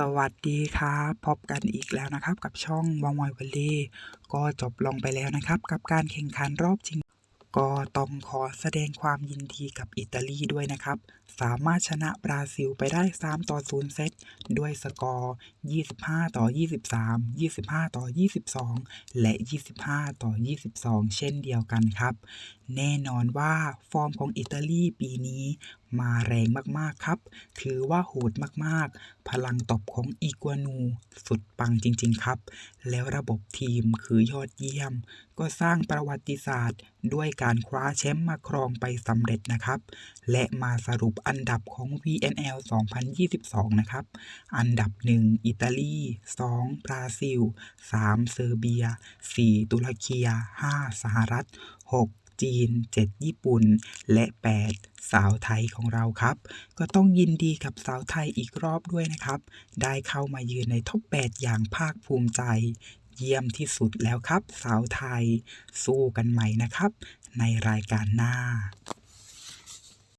สวัสดีครับพบกันอีกแล้วนะครับกับช่องวองมอยวอลลย์ก็จบลงไปแล้วนะครับ กับการแข่งขันรอบชิง ก็ต้องขอแสดงความยินดีกับอิตาลีด้วยนะครับ สามารถชนะบราซิลไปได้ 3 ต่อ 0 เซตด้วยสกอร์ 25 ต่อ 23 25 ต่อ 22 และ 25 ต่อ 22 เช่นเดียวกันครับ แน่นอนว่าฟอร์มของอิตาลีปีนี้มาแรงมาก ๆ ครับ ถือว่าโหดมากๆ พลังตบของอีกัวนูสุดปังจริง ๆ ครับ แล้วระบบทีมคือยอดเยี่ยม ก็สร้างประวัติศาสตร์ ด้วยการคว้าแชมป์มาครองไปสำเร็จนะครับ และมาสรุปอันดับของ VNL 2022 นะครับ อันดับ 1 อิตาลี 2 บราซิล 3 เซอร์เบีย 4 ตุรกี5สหรัฐ 6 จีน 7 ญี่ปุ่น และ 8 สาวไทยของเราครับ ก็ต้องยินดีกับสาวไทยอีกรอบด้วยนะครับ ได้เข้ามายืนในท็อป 8 อย่างภาคภูมิใจ เยี่ยมที่สุดแล้วครับ สาวไทย สู้กันใหม่นะครับ ในรายการหน้า